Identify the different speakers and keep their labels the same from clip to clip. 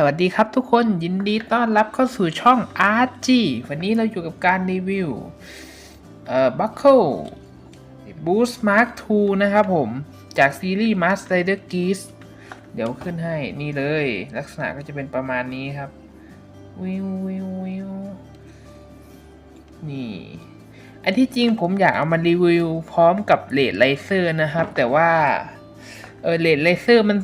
Speaker 1: สวัสดีครับทุกคนยินดีต้อนรับเข้าสู่ช่อง RG วันนี้เราอยู่กับการรีวิว เอ่อ Buckle Boost Mark II นะครับผม จากซีรีส์ Master Rider Geese เดี๋ยวขึ้นให้นี่เลย ลักษณะก็จะเป็นประมาณนี้ครับ วิววิววิวนี่ อันที่จริงผมอยากเอามารีวิวพร้อมกับเลดไลเซอร์นะครับ แต่ว่า เออเลดไลเซอร์มัน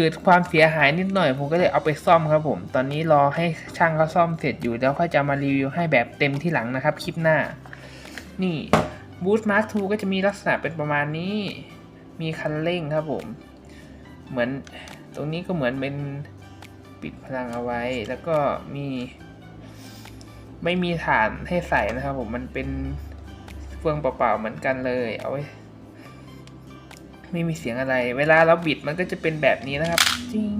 Speaker 1: กิดความเสียหายนิดหน่อย ผมก็เลยเอาไปซ่อมครับผม ตอนนี้รอให้ช่างเขาซ่อมเสร็จอยู่แล้วค่อยจะมารีวิวให้แบบเต็มที่หลังนะครับ คลิปหน้า นี่บูสต์มาร์คทูก็จะมีลักษณะเป็นประมาณนี้ มีคันเร่งครับผม เหมือนตรงนี้ก็เหมือนเป็นปิดพลังเอาไว้ แล้วก็มี ไม่มีฐานให้ใส่นะครับผม มันเป็นเฟืองเปล่าๆเหมือนกันเลย เอาไว้ ไม่มีเสียงอะไร เวลาเราบิดมันก็จะเป็นแบบนี้นะครับจริง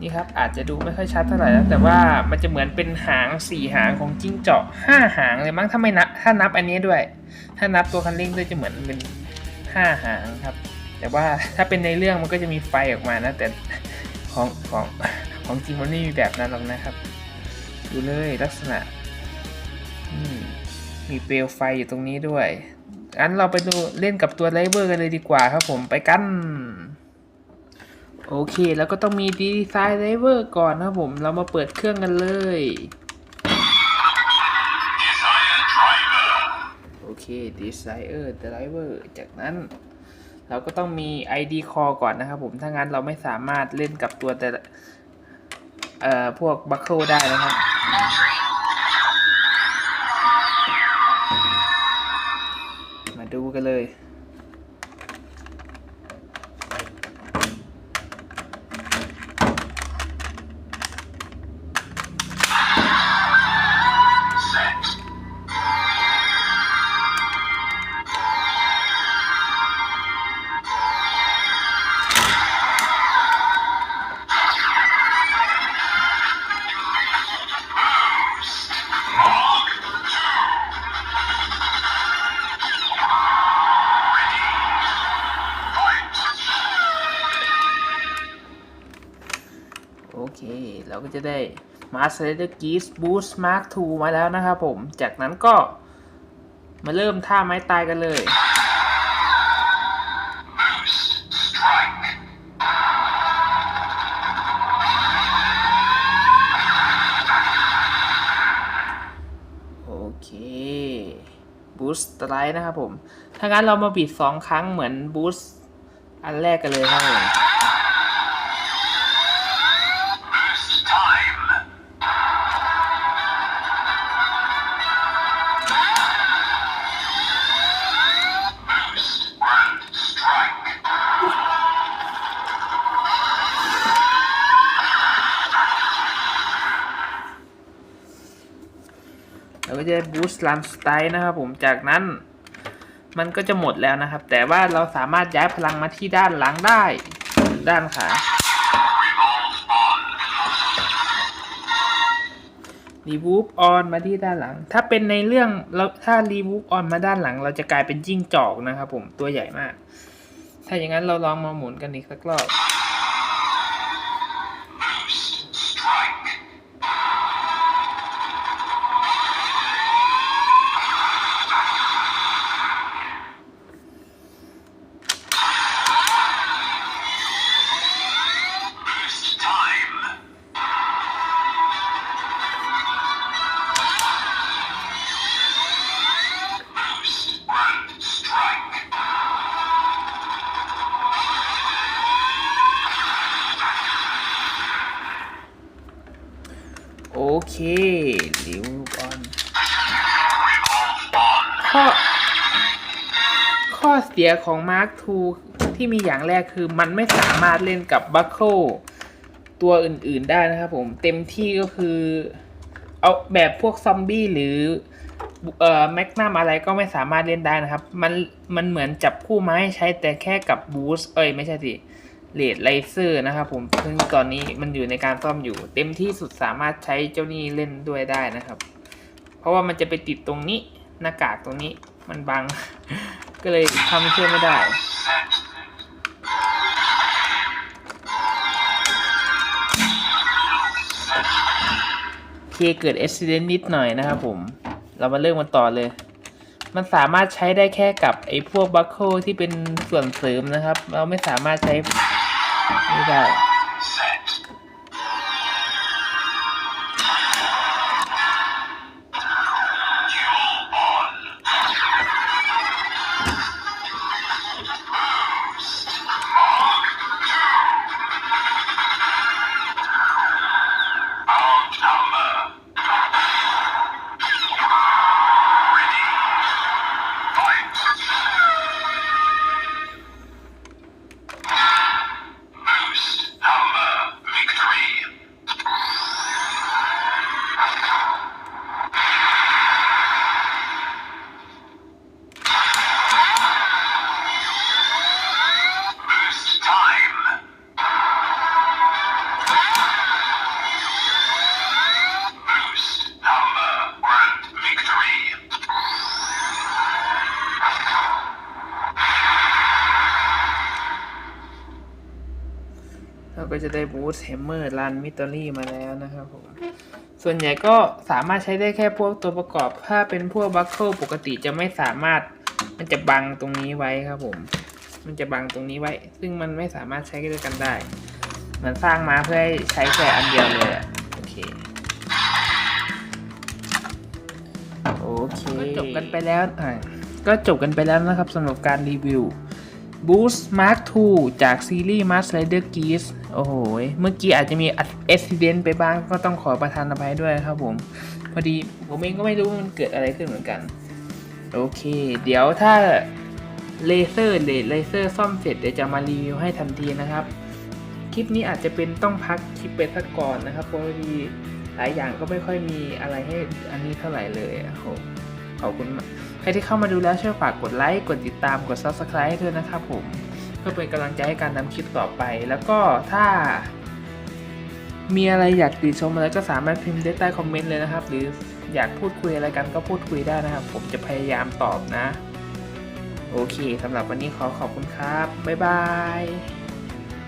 Speaker 1: นี่ครับอาจจะดูไม่ค่อยชัดเท่าไหร่นะแต่ว่ามันจะเหมือนเป็นหางสี่หางของจิ้งเจาะห้าหางเลยมั้งถ้าไม่นับถ้านับอันนี้ด้วย ถ้านับตัวคันเร่งด้วยจะเหมือนเป็นห้าหางครับ แต่ว่าถ้าเป็นในเรื่องมันก็จะมีไฟออกมานะ แต่ของของของจริงมันไม่มีแบบนั้นหรอกนะครับ ดูเลยลักษณะมีเปลวไฟอยู่ตรงนี้ด้วย งั้นเราไปดูเล่นกับตัวไลเวอร์กันเลยดีกว่าครับผมไปกัน โอเค แล้วก็ต้องมีดีไซน์ไลเวอร์ก่อนนะครับผม เรามาเปิดเครื่องกันเลย โอเคดีไซเออร์ไดรเวอร์จากนั้น เราก็ต้องมี ID call ก่อนนะครับผม ถ้างั้นเราไม่สามารถเล่นกับตัวแต่ เอ่อ พวกบัคเคิลได้นะครับ ดูกันเลย จะได้ Master Rider Geese Boost Mark II มาแล้วนะครับผม จากนั้นก็มาเริ่มท่าไม้ตายกันเลย โอเค Boost Strike นะครับผม ถ้างั้นเรามาบิดสองครั้งเหมือน Boost อันแรกกันเลยครับผม เราก็จะบูสต์ลันสไตล์นะครับผมจากนั้นมันก็จะหมดแล้วนะครับ แต่ว่าเราสามารถย้ายพลังมาที่ด้านหลังได้ ด้านขารีวูฟออนมาที่ด้านหลัง ถ้าเป็นในเรื่องเราถ้ารีวูฟออนมาด้านหลัง เราจะกลายเป็นจิ้งจอกนะครับผมตัวใหญ่มาก ถ้าอย่างนั้นเราลองมาหมุนกันอีกสักรอบ เครีวูฟอนข้อ ข้อเสียของ Mark II ที่มีอย่างแรกคือมันไม่สามารถเล่นกับบัคเคิลตัวอื่นๆได้นะครับผม เต็มที่ก็คือ เอาแบบพวกซอมบี้หรือเอ่อแมกนัมอะไรก็ไม่สามารถเล่นได้นะครับ มันมันเหมือนจับคู่มาให้ใช้แต่แค่กับบูสเอ้ยไม่ใช่สิ เลดไลเซอร์นะครับผมซึ่งตอนนี้มันอยู่ในการซ่อมอยู่ เต็มที่สุดสามารถใช้เจ้านี้เล่นด้วยได้นะครับ เพราะว่ามันจะไปติดตรงนี้หน้ากากตรงนี้มันบัง ก็เลยทำช่วยไม่ได้เกิดอุบิเหตุนิดหน่อยนะครับผม เรามาเริ่มกันต่อเลย มันสามารถใช้ได้แค่กับไอ้พวกบัคเคิลที่เป็นส่วนเสริมนะครับ เราไม่สามารถใช้ไม่ได้ ก็จะได้บูสต์แฮมเมอร์รันมิตอรี่มาแล้วนะครับผมส่วนใหญ่ก็สามารถใช้ได้แค่พวกตัวประกอบ ถ้าเป็นพวกบัคเคิลปกติจะไม่สามารถ มันจะบังตรงนี้ไว้ครับผม มันจะบังตรงนี้ไว้ ซึ่งมันไม่สามารถใช้ด้วยกันได้มันสร้างมาเพื่อให้ใช้แค่อันเดียวเลยอะโอเค โอเคก็จบกันไปแล้วอะก็จบกันไปแล้วนะครับสำหรับการรีวิว Boost Mark II จากซีรีส์ Mask Rider Geese โอ้โห เมื่อกี้อาจจะมีอุบิเหตุไปบ้างก็ต้องขอประทานอภัยด้วยครับผม พอดีผมเองก็ไม่รู้ว่ามันเกิดอะไรขึ้นเหมือนกัน โอเค เดี๋ยวถ้าเลเซอร์เลเลเซอร์ซ่อมเสร็จเดี๋ยวจะมารีวิวให้ทันทีนะครับ คลิปนี้อาจจะเป็นต้องพักคลิปไปสักก่อนนะครับเพราะพอดีหลายอย่างก็ไม่ค่อยมีอะไรให้อันนี้เท่าไหร่เลยโอะโหขอบคุณมาก ใครที่เข้ามาดูแล้วช่วยฝากกดไลค์ กดติดตาม กด subscribe ให้ด้วยนะครับผม เพื่อเป็นกำลังใจให้การทำคลิปต่อไป แล้วก็ถ้า มีอะไรอยากติชมอะไรก็สามารถพิมพ์ได้ใต้คอมเมนต์เลยนะครับ หรืออยากพูดคุยอะไรกันก็พูดคุยได้นะครับ ผมจะพยายามตอบนะ โอเคสำหรับวันนี้ขอขอบคุณครับ บ๊ายบาย